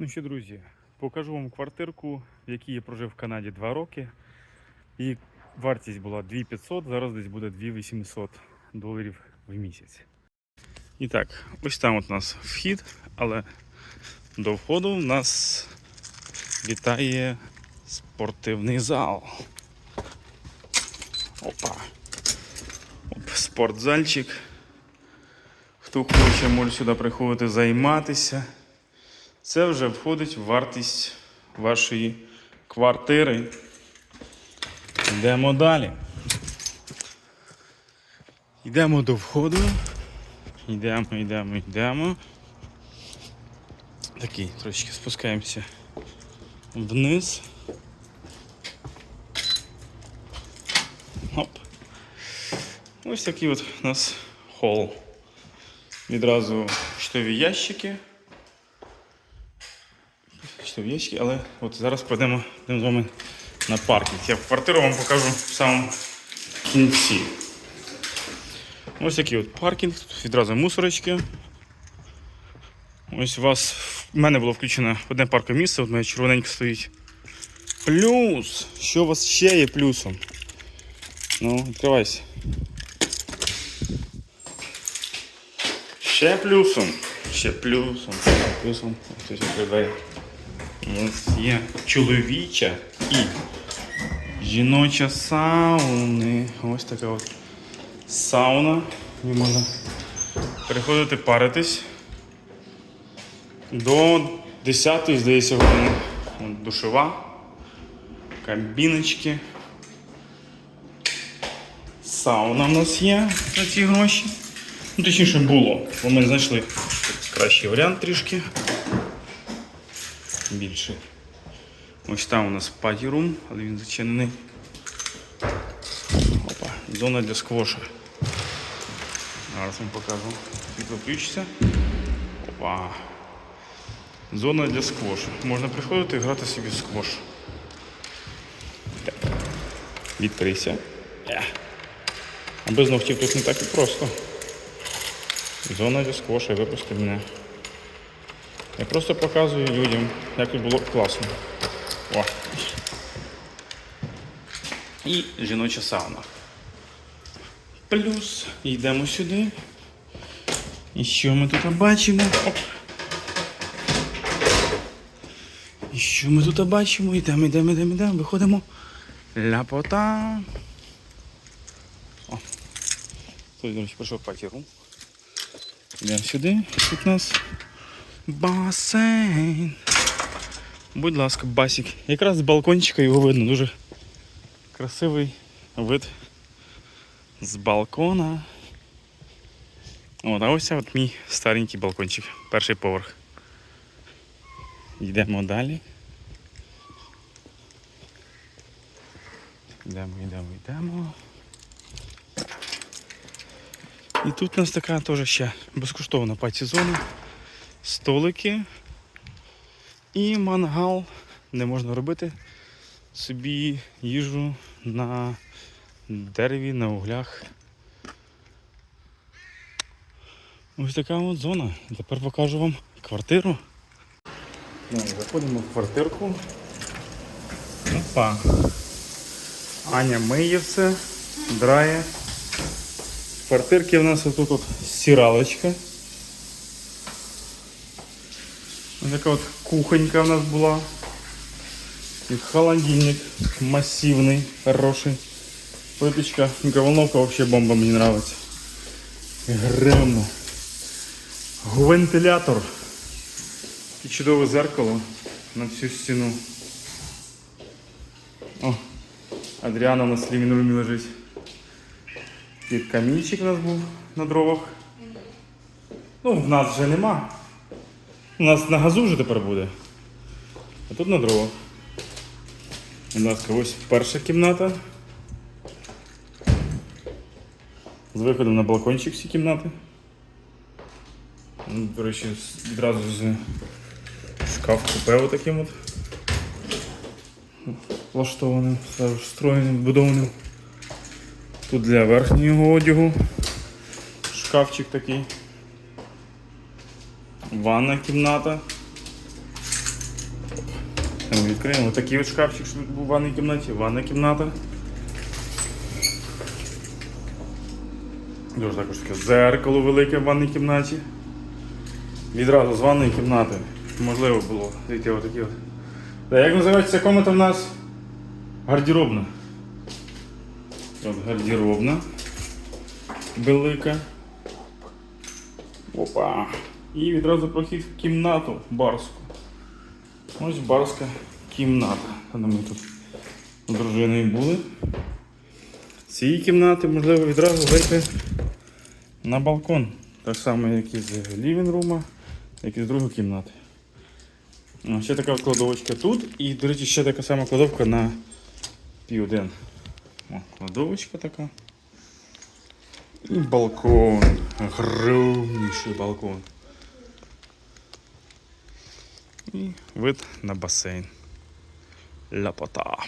Ну що, друзі, покажу вам квартирку, в якій я прожив в Канаді 2 роки. І вартість була 2500, зараз десь буде 2800 доларів в місяць. І так, ось там от у нас вхід, але до входу в нас вітає спортивний зал. Опа. Оп, спортзальчик. Хто хоче, може сюди приходити займатися. Це вже входить в вартість вашої квартири. Йдемо далі. Йдемо до входу. Йдемо, йдемо, йдемо. Такий, трошки спускаємося вниз. Оп. Ось такий от у нас хол. Відразу штові ящики. Штові але от зараз йдемо з вами на паркінг. Я квартиру вам покажу в самому кінці. Ось такий от паркінг, тут відразу мусорочки. Ось у вас в мене було включено одне паркове місце, от моє червоненьке стоїть. Плюс! Що у вас ще є плюсом? Ну, відкривайся. Ще плюсом. Ще плюсом. Ще плюсом. Відкриває. У нас є чоловіча і жіноча сауни. Ось така от сауна. І можна приходити паритись. До 10 здається, години. От Душова, кабіночки. Сауна в нас є за ці гроші. Ну, точніше було, бо ми знайшли кращий варіант трішки. Більший. Ось там у нас паті-рум, але він зачинений. Опа, зона для сквоша. Зараз вам покажу. Світло включиться. Опа. Зона для сквошу. Можна приходити і грати собі в сквош. Відкрийся. Е. А без ногтів тут не так і просто. Зона для сквоша, випусти мене. Я просто показую людям, як тут було класно. О. І жіноча сауна. Плюс йдемо сюди. І що ми тут бачимо? Оп. І що ми тут бачимо? Йдемо, йдемо, йдемо, йдемо, виходимо. Ляпота. О. Тут, до речі, прийшов патіру. Йдемо сюди. Тут нас басейн. Будь ласка, басик. Якраз з балкончика його видно. Дуже красивий вид з балкона. От, а ось от мій старенький балкончик. Перший поверх. Йдемо далі. Йдемо, йдемо, йдемо. І тут у нас така теж ще безкоштовна паті-зона. Столики і мангал, де можна робити собі їжу на дереві, на углях. Ось така от зона. Тепер покажу вам квартиру. Ну, заходимо в квартирку. Опа. Аня миє все, драє. В квартирці у нас отут от стиралочка. Ось така от кухонька у нас була. І холодильник массивний, хороший. Плиточка, микроволновка вообще бомба, мені нравится. Гремно. Вентилятор. І чудове зеркало на всю стіну. О, Адріана на сліві румі лежить. І камінчик у нас був на дровах. Ну, в нас вже нема. У нас на газу вже тепер буде. А тут на дровах. Будь ласка, ось перша кімната. З виходом на балкончик всі кімнати. Ну, До речі, відразу з шкаф купе отаким от. Влаштованим, встроєним, вбудованим. Тут для верхнього одягу. Шкафчик такий. Ванна кімната. Відкриємо такий от шкафчик, що тут був в ванній кімнаті, ванна кімната. Дуже також таке зеркало велике в ванній кімнаті. Відразу з ванної кімнати можливо було зайти отакі от. Та як називається ця комната в нас? Гардеробна. От гардеробна. Велика. Опа. І відразу прохід в кімнату барську. Ось барська кімната. Ми тут з дружиною були. З цієї кімнати можливо відразу вийти на балкон. Так само, як і з лівінрума, як і з другої кімнати. Ще така кладовочка тут. І, до речі, ще така сама кладовка на пів один. О, кладовочка така. І балкон. Огромніший балкон. І вид на басейн. Ляпота.